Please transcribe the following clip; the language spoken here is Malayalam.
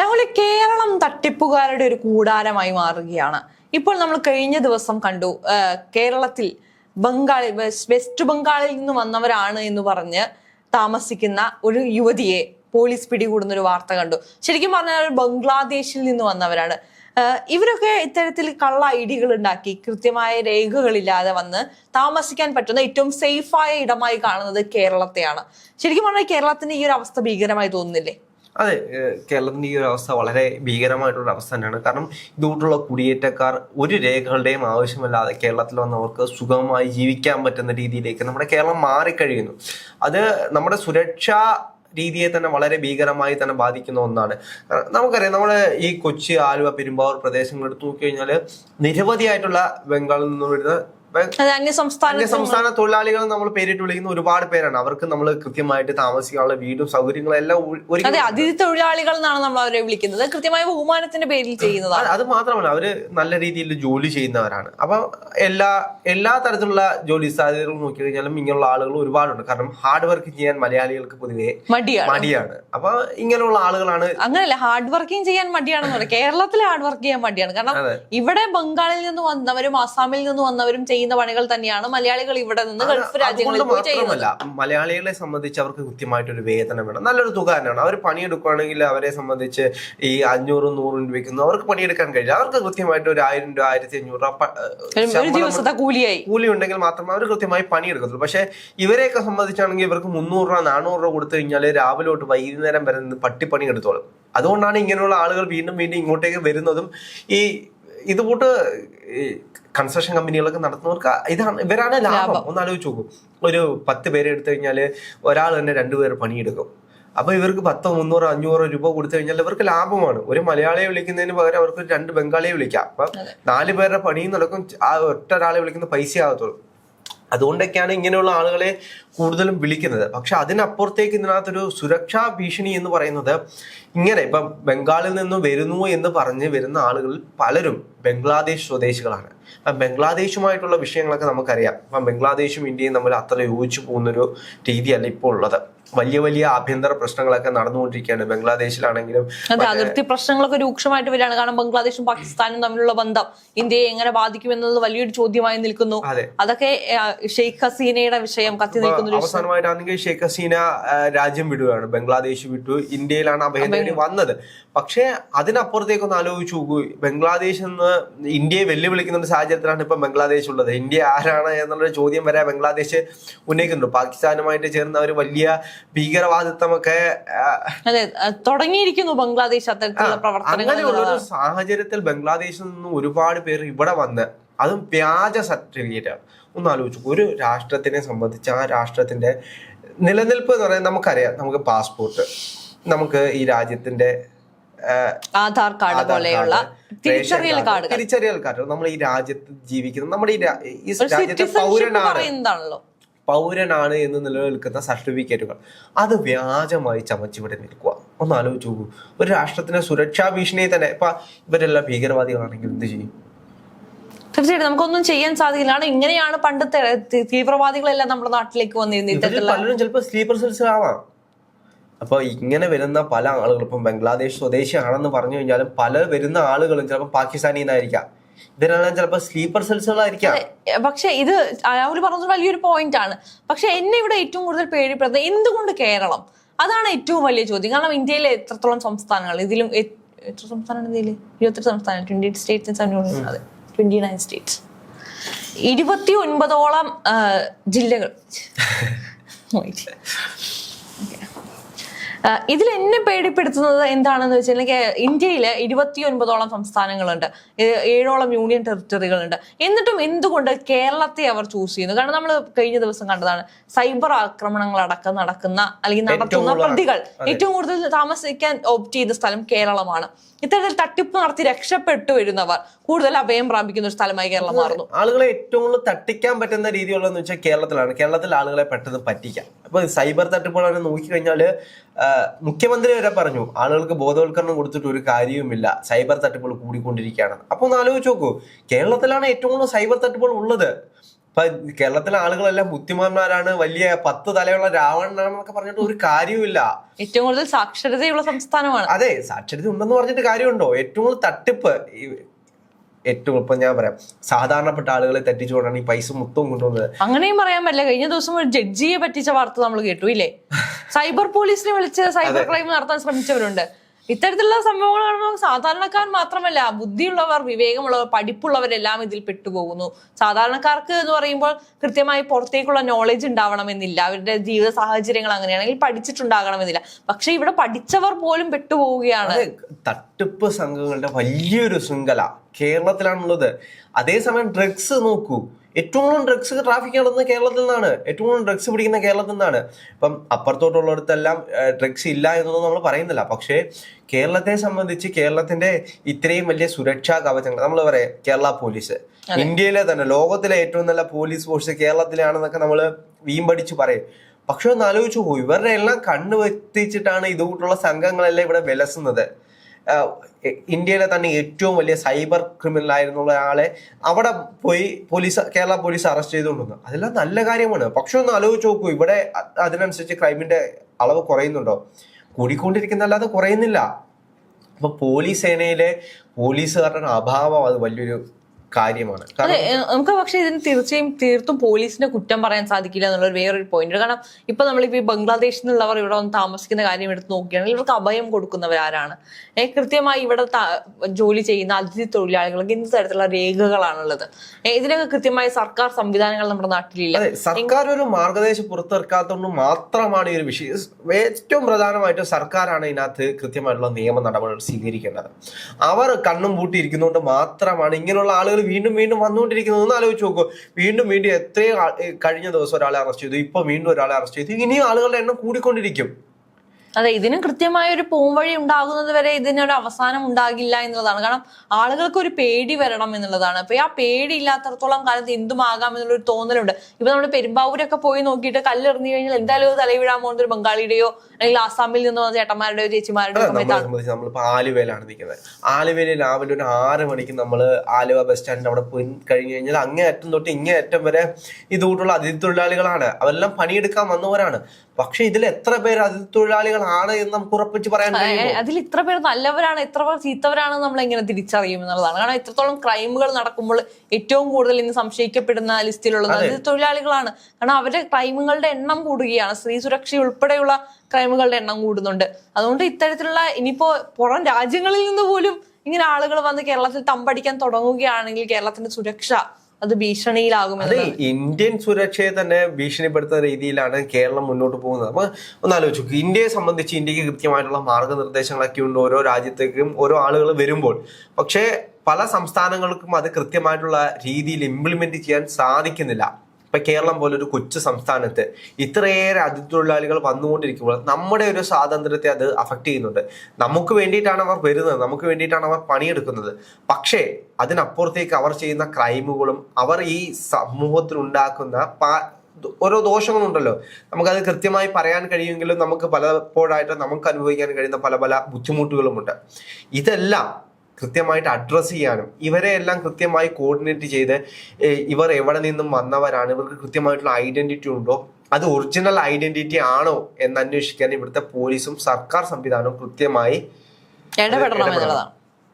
രാഹുൽ കേരളം തട്ടിപ്പുകാരുടെ ഒരു കൂടാരമായി മാറുകയാണ്. ഇപ്പോൾ നമ്മൾ കഴിഞ്ഞ ദിവസം കണ്ടു കേരളത്തിൽ ബംഗാളിൽ വെസ്റ്റ് ബംഗാളിൽ നിന്ന് വന്നവരാണ് എന്ന് പറഞ്ഞ് താമസിക്കുന്ന ഒരു യുവതിയെ പോലീസ് പിടികൂടുന്ന ഒരു വാർത്ത കണ്ടു. ശരിക്കും പറഞ്ഞാൽ ബംഗ്ലാദേശിൽ നിന്ന് വന്നവരാണ്. ഇവരൊക്കെ ഇത്തരത്തിൽ കള്ള ഐ ഡികൾ ഉണ്ടാക്കി കൃത്യമായ രേഖകളില്ലാതെ വന്ന് താമസിക്കാൻ പറ്റുന്ന ഏറ്റവും സേഫായ ഇടമായി കാണുന്നത് കേരളത്തെയാണ്. ശരിക്കും പറഞ്ഞാൽ കേരളത്തിന് ഈ ഒരു അവസ്ഥ ഭീകരമായി തോന്നുന്നില്ലേ? അതെ കേരളത്തിന്റെ ഈ ഒരു അവസ്ഥ വളരെ ഭീകരമായിട്ടുള്ള അവസ്ഥ തന്നെയാണ്. കാരണം ഇതുകൊണ്ടുള്ള കുടിയേറ്റക്കാർ ഒരു രേഖകളുടെയും ആവശ്യമില്ലാതെ കേരളത്തിൽ വന്നവർക്ക് സുഖമായി ജീവിക്കാൻ പറ്റുന്ന രീതിയിലേക്ക് നമ്മുടെ കേരളം മാറിക്കഴിയുന്നു. അത് നമ്മുടെ സുരക്ഷാ രീതിയെ തന്നെ വളരെ ഭീകരമായി തന്നെ ബാധിക്കുന്ന ഒന്നാണ്. നമുക്കറിയാം നമ്മുടെ ഈ കൊച്ചി ആലുവ പെരുമ്പാവൂർ പ്രദേശങ്ങൾ എടുത്തു നോക്കിക്കഴിഞ്ഞാൽ നിരവധിയായിട്ടുള്ള ബംഗാളിൽ നിന്ന് വരുന്ന സംസ്ഥാന സംസ്ഥാന തൊഴിലാളികൾ നമ്മൾ പേരിട്ട് വിളിക്കുന്ന ഒരുപാട് പേരാണ്. അവർക്ക് നമ്മൾ കൃത്യമായിട്ട് താമസിക്കാനുള്ള വീടും സൗകര്യങ്ങളും എല്ലാം അതെ അതിഥി തൊഴിലാളികൾ എന്നാണ് നമ്മൾ അവരെ വിളിക്കുന്നത്. കൃത്യമായ ബഹുമാനത്തിന്റെ പേരിൽ ചെയ്യുന്നതാണ്. അത് മാത്രമല്ല അവർ നല്ല രീതിയിൽ ജോലി ചെയ്യുന്നവരാണ്. അപ്പൊ എല്ലാ എല്ലാ തരത്തിലുള്ള ജോലി സാധ്യതകൾ നോക്കി കഴിഞ്ഞാലും ഇങ്ങനെയുള്ള ആളുകൾ ഒരുപാടുണ്ട്. കാരണം ഹാർഡ് വർക്ക് ചെയ്യാൻ മലയാളികൾക്ക് പൊതുവെ മടിയാണ്. മടിയാണ്. അപ്പൊ ഇങ്ങനെയുള്ള ആളുകളാണ് അങ്ങനെയല്ല ഹാർഡ് വർക്കിംഗ് ചെയ്യാൻ മടിയാണെന്ന് പറയാം. കേരളത്തിൽ ഹാർഡ് വർക്ക് ചെയ്യാൻ മടിയാണ്. കാരണം ഇവിടെ ബംഗാളിൽ നിന്ന് വന്നവരും ആസാമിൽ നിന്ന് വന്നവരും ചെയ്യുന്ന പണികൾ തന്നെയാണ് മലയാളികൾ ഇവിടെ നിന്ന് ഗൾഫ് രാജ്യങ്ങളിൽ പോയി ചെയ്യുന്നത്. മലയാളികളെ സംബന്ധിച്ച് അവർക്ക് കൃത്യമായിട്ടൊരു വേതനം വേണം. നല്ലൊരു തുക തന്നെയാണ്. അവർ പണിയെടുക്കുകയാണെങ്കിൽ അവരെ സംബന്ധിച്ച് ഈ അഞ്ഞൂറും നൂറും രൂപയ്ക്കൊന്നും അവർക്ക് പണിയെടുക്കാൻ കഴിയില്ല. അവർക്ക് കൃത്യമായിട്ട് ഒരു ആയിരം രൂപ ആയിരത്തി അഞ്ഞൂറ് രൂപ കൂലിയായി. കൂലി ഉണ്ടെങ്കിൽ മാത്രമേ അവർ കൃത്യമായി പണിയെടുക്കത്തുള്ളൂ. പക്ഷേ ഇവരെയൊക്കെ സംബന്ധിച്ചാണെങ്കിൽ ഇവർക്ക് മുന്നൂറ് രൂപ നാനൂറ് രൂപ കൊടുത്തു കഴിഞ്ഞാൽ രാവിലെ തൊട്ട് വൈകുന്നേരം വരെ പട്ടിപ്പണി എടുത്തോളും അതുകൊണ്ടാണ് ഇങ്ങനെയുള്ള ആളുകൾ വീണ്ടും വീണ്ടും ഇങ്ങോട്ടേക്ക് വരുന്നതും ഈ ഇത് കൂട്ട് കൺസ്ട്രക്ഷൻ കമ്പനികളൊക്കെ നടത്തുന്നവർക്ക് ഇതാണ് ഇവരാണ് ലാഭം. ഒന്ന് ആലോചിച്ച് നോക്കും. ഒരു പത്ത് പേരെ എടുത്തു കഴിഞ്ഞാൽ ഒരാൾ തന്നെ രണ്ടുപേർ പണിയെടുക്കും. അപ്പൊ ഇവർക്ക് പത്തോ മുന്നൂറോ അഞ്ഞൂറോ രൂപ കൊടുത്തു കഴിഞ്ഞാൽ ഇവർക്ക് ലാഭമാണ്. ഒരു മലയാളിയെ വിളിക്കുന്നതിന് പകരം അവർക്ക് രണ്ട് ബംഗാളിയെ വിളിക്കാം. അപ്പൊ നാല് പേരുടെ പണിയും നടക്കും. ആ ഒറ്റ ഒരാളെ വിളിക്കുന്ന പൈസ ആകത്തുള്ളൂ. അതുകൊണ്ടൊക്കെയാണ് ഇങ്ങനെയുള്ള ആളുകളെ കൂടുതലും വിളിക്കുന്നത്. പക്ഷെ അതിനപ്പുറത്തേക്ക് ഇതിനകത്തൊരു സുരക്ഷാ ഭീഷണി എന്ന് പറയുന്നത് ഇങ്ങനെ ഇപ്പം ബംഗാളിൽ നിന്ന് വരുന്നു എന്ന് പറഞ്ഞ് വരുന്ന ആളുകളിൽ പലരും ബംഗ്ലാദേശ് സ്വദേശികളാണ്. അപ്പം ബംഗ്ലാദേശുമായിട്ടുള്ള വിഷയങ്ങളൊക്കെ നമുക്കറിയാം. അപ്പം ബംഗ്ലാദേശും ഇന്ത്യയും തമ്മിൽ അത്ര യോജിച്ചു പോകുന്നൊരു രീതിയല്ല ഇപ്പോൾ ഉള്ളത്. വലിയ വലിയ ആഭ്യന്തര പ്രശ്നങ്ങളൊക്കെ നടന്നുകൊണ്ടിരിക്കുകയാണ്. ബംഗ്ലാദേശിലാണെങ്കിലും അതെ അതിർത്തി പ്രശ്നങ്ങളൊക്കെ രൂക്ഷമായിട്ട് വരികയാണ്. കാരണം ബംഗ്ലാദേശും പാകിസ്ഥാനും തമ്മിലുള്ള ബന്ധം ഇന്ത്യയെ എങ്ങനെ ബാധിക്കും എന്നത് വലിയൊരു ചോദ്യമായി നിൽക്കുന്നു. അതൊക്കെ ഷെയ്ഖ് ഹസീനയുടെ വിഷയം കത്തി നിൽക്കുന്നു അവസാനമായിട്ടാണെങ്കിൽ ഷെയ്ഖ് ഹസീന രാജ്യം വിടുകയാണ്. ബംഗ്ലാദേശ് വിട്ടു. ഇന്ത്യയിലാണ് അഭയം വന്നത്. പക്ഷേ അതിനപ്പുറത്തേക്കൊന്ന് ആലോചിച്ചു നോക്കൂ. ബംഗ്ലാദേശിൽ നിന്ന് ഇന്ത്യയെ വെല്ലുവിളിക്കുന്ന ഒരു സാഹചര്യത്തിലാണ് ഇപ്പം ബംഗ്ലാദേശ് ഉള്ളത്. ഇന്ത്യ ആരാണ് എന്നുള്ളൊരു ചോദ്യം വരെ ബംഗ്ലാദേശ് ഉന്നയിക്കുന്നുണ്ട്. പാകിസ്ഥാനുമായിട്ട് ചേർന്ന അവർ വലിയ അതെ തുടങ്ങിയിരിക്കുന്നു ബംഗ്ലാദേശ് അത്തരത്തിലുള്ള പ്രവർത്തനങ്ങൾ അങ്ങനെയുള്ള ഒരു സാഹചര്യത്തിൽ ബംഗ്ലാദേശിൽ നിന്ന് ഒരുപാട് പേർ ഇവിടെ വന്ന് അതും വ്യാജ സർട്ടിഫിക്കറ്റ്. ആണ് ഒന്ന് ആലോചിച്ചു ഒരു രാഷ്ട്രത്തിനെ സംബന്ധിച്ച് ആ രാഷ്ട്രത്തിന്റെ നിലനിൽപ്പ് എന്ന് പറയുന്നത് നമുക്കറിയാം. നമുക്ക് പാസ്പോർട്ട് നമുക്ക് ഈ രാജ്യത്തിന്റെ ആധാർ കാർഡ് പോലെയുള്ള തിരിച്ചറിയൽ കാർഡ്, തിരിച്ചറിയൽ കാർഡ് നമ്മൾ ഈ രാജ്യത്ത് ജീവിക്കുന്ന നമ്മുടെ ഈ രാജ്യത്തെ പൗരനാണ്. പൗരനാണ് എന്ന് നിലനിൽക്കുന്ന സർട്ടിഫിക്കറ്റുകൾ. അത് വ്യാജമായി ചമച്ചിവിടെ നിൽക്കുക ഒന്ന് ആലോചിച്ചു നോക്കൂ. ഒരു രാഷ്ട്രത്തിന്റെ സുരക്ഷാ ഭീഷണിയെ തന്നെ ഇപ്പൊ ഇവരെല്ലാം ഭീകരവാദികളാണെങ്കിൽ എന്ത് ചെയ്യും? തീർച്ചയായിട്ടും നമുക്കൊന്നും ചെയ്യാൻ സാധിക്കില്ല. കാരണം ഇങ്ങനെയാണ് പണ്ടത്തെ തീവ്രവാദികളെല്ലാം നമ്മുടെ നാട്ടിലേക്ക് വന്നിരുന്നത്. പലരും ചിലപ്പോൾ സ്ലീപ്പർ സെൽസ് ആവാം അപ്പൊ ഇങ്ങനെ വരുന്ന പല ആളുകളും ഇപ്പം ബംഗ്ലാദേശ് സ്വദേശിയാണെന്ന് പറഞ്ഞു കഴിഞ്ഞാലും പല വരുന്ന ആളുകളും ചിലപ്പോൾ പാകിസ്ഥാനിൽ നിന്നായിരിക്കാം ഇവരെല്ലാം ചിലപ്പോൾ സ്ലീപ്പർ സെൽസുകളായിരിക്കാം പക്ഷെ ഇത് രാഹുൽ പറഞ്ഞത് വലിയൊരു പോയിന്റ് ആണ്. പക്ഷെ എന്നെ ഇവിടെ ഏറ്റവും കൂടുതൽ പേടിപ്പെടുന്നത് എന്തുകൊണ്ട് കേരളം? അതാണ് ഏറ്റവും വലിയ ചോദ്യം. കാരണം ഇന്ത്യയിലെ എത്രത്തോളം സംസ്ഥാനങ്ങൾ? ഇതിലും എത്ര സംസ്ഥാനം ഇന്ത്യയിൽ ഇരുപത്തെട്ട് സംസ്ഥാനം ട്വന്റി എയ്റ്റ് സ്റ്റേറ്റ്സ് അതെ. ട്വന്റി നയൻ സ്റ്റേറ്റ്സ് ഇരുപത്തി ഒൻപതോളം ജില്ലകൾ. ഇതിൽ എന്നെ പേടിപ്പെടുത്തുന്നത് എന്താണെന്ന് വെച്ചിട്ടുണ്ടെങ്കിൽ ഇന്ത്യയിൽ ഇരുപത്തി ഒൻപതോളം സംസ്ഥാനങ്ങളുണ്ട്. ഏഴോളം യൂണിയൻ ടെറിട്ടറികളുണ്ട് എന്നിട്ടും എന്തുകൊണ്ട് കേരളത്തെ അവർ ചൂസ് ചെയ്യുന്നു? കാരണം നമ്മൾ കഴിഞ്ഞ ദിവസം കണ്ടതാണ് സൈബർ ആക്രമണങ്ങൾ അടക്കം നടക്കുന്ന അല്ലെങ്കിൽ നടത്തുന്ന പ്രതികൾ ഏറ്റവും കൂടുതൽ താമസിക്കാൻ ഓപ്റ്റ് ചെയ്ത സ്ഥലം കേരളമാണ്. ഇത്തരത്തിൽ തട്ടിപ്പ് നടത്തി രക്ഷപ്പെട്ടു വരുന്നവർ കൂടുതൽ അഭയം പ്രാപിക്കുന്ന ഒരു സ്ഥലമായി കേരളം മാറുന്നു. ആളുകളെ ഏറ്റവും കൂടുതൽ തട്ടിക്കാൻ പറ്റുന്ന രീതിയുള്ളതെന്ന് വെച്ചാൽ കേരളത്തിലാണ്. കേരളത്തിൽ ആളുകളെ പെട്ടെന്ന് പറ്റിക്കാം. അപ്പൊ സൈബർ തട്ടിപ്പുകളാണ് നോക്കിക്കഴിഞ്ഞാൽ മുഖ്യമന്ത്രി വരെ പറഞ്ഞു ആളുകൾക്ക് ബോധവൽക്കരണം കൊടുത്തിട്ട് ഒരു കാര്യവുമില്ല സൈബർ തട്ടിപ്പുകൾ കൂടിക്കൊണ്ടിരിക്കുകയാണ്. അപ്പൊ ഒന്ന് ആലോചിച്ച് നോക്കൂ കേരളത്തിലാണ് ഏറ്റവും കൂടുതൽ സൈബർ തട്ടിപ്പുകൾ ഉള്ളത്. ഇപ്പൊ കേരളത്തിലെ ആളുകളെല്ലാം ബുദ്ധിമാന്മാരാണ് വലിയ പത്ത് തലയുള്ള രാവണനാണെന്നൊക്കെ പറഞ്ഞിട്ട് ഒരു കാര്യവുമില്ല. ഏറ്റവും കൂടുതൽ സാക്ഷരതയുള്ള സംസ്ഥാനമാണ്. അതെ സാക്ഷരത ഉണ്ടെന്ന് പറഞ്ഞിട്ട് കാര്യമുണ്ടോ? ഏറ്റവും കൂടുതൽ തട്ടിപ്പ് ഏറ്റവും ഇപ്പൊ ഞാൻ പറയാം. സാധാരണപ്പെട്ട ആളുകളെ തെറ്റിച്ചുകൊണ്ടാണ് ഈ പൈസ മൊത്തവും കൊണ്ടുവന്നത്. അങ്ങനെയും പറയാൻ പറ്റില്ല. കഴിഞ്ഞ ദിവസം ഒരു ജഡ്ജിയെ പറ്റിച്ച വാർത്ത നമ്മൾ കേട്ടു ഇല്ലേ? സൈബർ പോലീസിനെ വിളിച്ച് സൈബർ ക്രൈം നടത്താൻ ശ്രമിച്ചവരുണ്ട്. ഇത്തരത്തിലുള്ള സംഭവങ്ങൾ കാണുമ്പോൾ സാധാരണക്കാർ മാത്രമല്ല ബുദ്ധിയുള്ളവർ വിവേകമുള്ളവർ പഠിപ്പുള്ളവരെല്ലാം ഇതിൽ പെട്ടുപോകുന്നു. സാധാരണക്കാർക്ക് എന്ന് പറയുമ്പോൾ കൃത്യമായി പുറത്തേക്കുള്ള നോളജ് ഉണ്ടാവണമെന്നില്ല. അവരുടെ ജീവിത സാഹചര്യങ്ങൾ അങ്ങനെയാണെങ്കിൽ പഠിച്ചിട്ടുണ്ടാകണമെന്നില്ല. പക്ഷെ ഇവിടെ പഠിച്ചവർ പോലും പെട്ടുപോവുകയാണ്. തട്ടിപ്പ് സംഘങ്ങളുടെ വലിയൊരു ശൃംഖല കേരളത്തിലാണുള്ളത്. അതേസമയം ഡ്രഗ്സ് നോക്കൂ. ഏറ്റവും കൂടുതൽ ഡ്രഗ്സ് ട്രാഫിക് നടന്നത് കേരളത്തിൽ നിന്നാണ്. ഏറ്റവും കൂടുതൽ ഡ്രഗ്സ് പിടിക്കുന്ന കേരളത്തിൽ നിന്നാണ്. ഇപ്പം അപ്പുറത്തോട്ടുള്ളിടത്തെല്ലാം ഡ്രഗ്സ് ഇല്ല എന്നൊന്നും നമ്മൾ പറയുന്നില്ല. പക്ഷേ കേരളത്തെ സംബന്ധിച്ച് കേരളത്തിന്റെ ഇത്രയും വലിയ സുരക്ഷാ കവചങ്ങൾ നമ്മൾ പറയാം കേരള പോലീസ്. ഇന്ത്യയിലെ തന്നെ ലോകത്തിലെ ഏറ്റവും നല്ല പോലീസ് ഫോഴ്സ് കേരളത്തിലാണെന്നൊക്കെ നമ്മൾ വീമ്പടിച്ച് പറയും. പക്ഷെ ഒന്ന് ആലോചിച്ചു ഇവരുടെ എല്ലാം കണ്ണു വെത്തിച്ചിട്ടാണ് ഇതുകൂട്ടുള്ള സംഘങ്ങളെല്ലാം ഇവിടെ വിലസുന്നത്. ഇന്ത്യയിലെ തന്നെ ഏറ്റവും വലിയ സൈബർ ക്രിമിനൽ ആയിരുന്ന ആളെ അവിടെ പോയി പോലീസ് കേരള പോലീസ് അറസ്റ്റ് ചെയ്തുകൊണ്ടിരുന്നു. അതെല്ലാം നല്ല കാര്യമാണ്. പക്ഷെ ഒന്ന് ആലോചിച്ച് നോക്കൂ ഇവിടെ അതിനനുസരിച്ച് ക്രൈമിന്റെ അളവ് കുറയുന്നുണ്ടോ? കൂടിക്കൊണ്ടിരിക്കുന്നല്ലാതെ കുറയുന്നില്ല. അപ്പൊ പോലീസ് സേനയിലെ പോലീസുകാരുടെ അഭാവം അത് വലിയൊരു കാര്യമാണ്. നമുക്ക് പക്ഷെ ഇതിന് തീർച്ചയായും തീർത്തും പോലീസിന്റെ കുറ്റം പറയാൻ സാധിക്കില്ല എന്നുള്ളൊരു വേറൊരു പോയിന്റ് കാരണം ഇപ്പൊ നമ്മളിപ്പോ ഈ ബംഗ്ലാദേശിൽ നിന്നുള്ളവർ ഇവിടെ വന്ന് താമസിക്കുന്ന കാര്യം എടുത്ത് നോക്കുകയാണെങ്കിൽ ഇവർക്ക് അഭയം കൊടുക്കുന്നവരാരാണ്. ഏ കൃത്യമായി ഇവിടെ ജോലി ചെയ്യുന്ന അതിഥി തൊഴിലാളികൾക്ക് എന്ത് തരത്തിലുള്ള രേഖകളാണുള്ളത്. ഇതിനൊക്കെ കൃത്യമായ സർക്കാർ സംവിധാനങ്ങൾ നമ്മുടെ നാട്ടിലില്ല. സർക്കാർ ഒരു മാർഗദേശം പുറത്തിറക്കാത്തതുകൊണ്ട് മാത്രമാണ് ഈ ഒരു വിഷയം. ഏറ്റവും പ്രധാനമായിട്ട് സർക്കാരാണ് ഇതിനകത്ത് കൃത്യമായിട്ടുള്ള നിയമ നടപടികൾ സ്വീകരിക്കേണ്ടത്. അവർ കണ്ണും പൂട്ടിയിരിക്കുന്നതുകൊണ്ട് മാത്രമാണ് ഇങ്ങനെയുള്ള ആളുകൾ വീണ്ടും വീണ്ടും വന്നുകൊണ്ടിരിക്കുന്നത്. ഒന്ന് ആലോചിച്ച് നോക്കൂ. വീണ്ടും വീണ്ടും എത്രയും കഴിഞ്ഞ ദിവസം ഒരാളെ അറസ്റ്റ് ചെയ്തു. ഇപ്പൊ വീണ്ടും ഒരാളെ അറസ്റ്റ് ചെയ്തു. ഇനിയും ആളുകളുടെ എണ്ണം കൂടിക്കൊണ്ടിരിക്കും. അതെ ഇതിനും കൃത്യമായ ഒരു പോംവഴി ഉണ്ടാകുന്നത് വരെ ഇതിനൊരു അവസാനം ഉണ്ടാകില്ല എന്നുള്ളതാണ്. കാരണം ആളുകൾക്ക് ഒരു പേടി വരണം എന്നുള്ളതാണ്. അപ്പൊ ആ പേടി ഇല്ലാത്തടത്തോളം കാലത്ത് എന്തുമാകാം എന്നുള്ളൊരു തോന്നലുണ്ട്. ഇപ്പൊ നമ്മൾ പെരുമ്പാവൂരൊക്കെ പോയി നോക്കിയിട്ട് കല്ലെറിഞ്ഞു കഴിഞ്ഞാൽ എന്തായാലും തലവിടാൻ പോകുന്ന ഒരു ബംഗാളിയുടെയോ അല്ലെങ്കിൽ ആസാമിൽ നിന്ന് വന്ന ചേട്ടന്മാരുടെയോ ചേച്ചിമാരുടെയോ സംബന്ധിച്ച് നമ്മളിപ്പോ ആലുവയിലാണ് നിൽക്കുന്നത്. ആലുവയിൽ രാവിലെ ഒരു ആറ് മണിക്ക് നമ്മൾ ആലുവ ബസ് സ്റ്റാൻഡിൽ അവിടെ പോയി കഴിഞ്ഞു കഴിഞ്ഞാൽ അങ്ങേ അറ്റം തൊട്ട് ഇങ്ങേ അറ്റം വരെ ഇതുകൂട്ടുള്ള അതിഥി തൊഴിലാളികളാണ്. അവരെല്ലാം പണിയെടുക്കാൻ വന്നവരാണ്. പക്ഷെ ഇതിൽ എത്ര പേര് അതിഥി തൊഴിലാളികളാണ് എന്ന് നമുക്ക് ഉറപ്പിച്ച് പറയാൻ അതിൽ ഇത്ര പേർ നല്ലവരാണ് എത്ര പേർ ചീത്തവരാണെന്ന് നമ്മൾ എങ്ങനെ തിരിച്ചറിയും എന്നുള്ളതാണ്. കാരണം ഇത്രത്തോളം ക്രൈമുകൾ നടക്കുമ്പോൾ ഏറ്റവും കൂടുതൽ ഇന്ന് സംശയിക്കപ്പെടുന്ന ലിസ്റ്റിലുള്ളത് അത്. തൊഴിലാളികളാണ്. കാരണം അവരുടെ ക്രൈമുകളുടെ എണ്ണം കൂടുകയാണ്. സ്ത്രീ സുരക്ഷ ഉൾപ്പെടെയുള്ള ക്രൈമുകളുടെ എണ്ണം കൂടുന്നുണ്ട്. അതുകൊണ്ട് ഇത്തരത്തിലുള്ള ഇനിയിപ്പോ പുറം രാജ്യങ്ങളിൽ നിന്ന് പോലും ഇങ്ങനെ ആളുകൾ വന്ന് കേരളത്തിൽ തമ്പടിക്കാൻ തുടങ്ങുകയാണെങ്കിൽ കേരളത്തിന്റെ സുരക്ഷ അത് ഭീഷണിയിലാകും അതെ ഇന്ത്യൻ സുരക്ഷയെ തന്നെ ഭീഷണിപ്പെടുത്തുന്ന രീതിയിലാണ് കേരളം മുന്നോട്ട് പോകുന്നത്. അപ്പൊ ഒന്ന് ആലോചിച്ചു ഇന്ത്യയെ സംബന്ധിച്ച് ഇന്ത്യയ്ക്ക് കൃത്യമായിട്ടുള്ള മാർഗനിർദ്ദേശങ്ങളൊക്കെ ഉണ്ട് ഓരോ രാജ്യത്തേക്കും ഓരോ ആളുകൾ വരുമ്പോൾ. പക്ഷേ പല സംസ്ഥാനങ്ങൾക്കും അത് കൃത്യമായിട്ടുള്ള രീതിയിൽ ഇംപ്ലിമെന്റ് ചെയ്യാൻ സാധിക്കുന്നില്ല. ഇപ്പൊ കേരളം പോലെ ഒരു കൊച്ചു സംസ്ഥാനത്ത് ഇത്രയേറെ അതിഥി തൊഴിലാളികൾ വന്നുകൊണ്ടിരിക്കുമ്പോൾ നമ്മുടെ ഒരു സ്വാതന്ത്ര്യത്തെ അത് അഫക്ട് ചെയ്യുന്നുണ്ട്. നമുക്ക് വേണ്ടിയിട്ടാണ് അവർ വരുന്നത്. നമുക്ക് വേണ്ടിയിട്ടാണ് അവർ പണിയെടുക്കുന്നത്. പക്ഷേ അതിനപ്പുറത്തേക്ക് അവർ ചെയ്യുന്ന ക്രൈമുകളും അവർ ഈ സമൂഹത്തിൽ ഉണ്ടാക്കുന്ന ഓരോ ദോഷങ്ങളുണ്ടല്ലോ. നമുക്കത് കൃത്യമായി പറയാൻ കഴിയുമെങ്കിലും നമുക്ക് പലപ്പോഴായിട്ട് നമുക്ക് അനുഭവിക്കാൻ കഴിയുന്ന പല പല ബുദ്ധിമുട്ടുകളുമുണ്ട്. ഇതെല്ലാം കൃത്യമായിട്ട് അഡ്രസ്സ് ചെയ്യാനും ഇവരെ എല്ലാം കൃത്യമായി കോർഡിനേറ്റ് ചെയ്ത് ഇവർ എവിടെ നിന്നും വന്നവരാണ് ഇവർക്ക് കൃത്യമായിട്ടുള്ള ഐഡന്റിറ്റി ഉണ്ടോ അത് ഒറിജിനൽ ഐഡന്റിറ്റി ആണോ എന്ന് അന്വേഷിക്കാൻ ഇവിടുത്തെ പോലീസും സർക്കാർ സംവിധാനവും കൃത്യമായി ഇടപെടണം. എന്നുള്ളതാണ്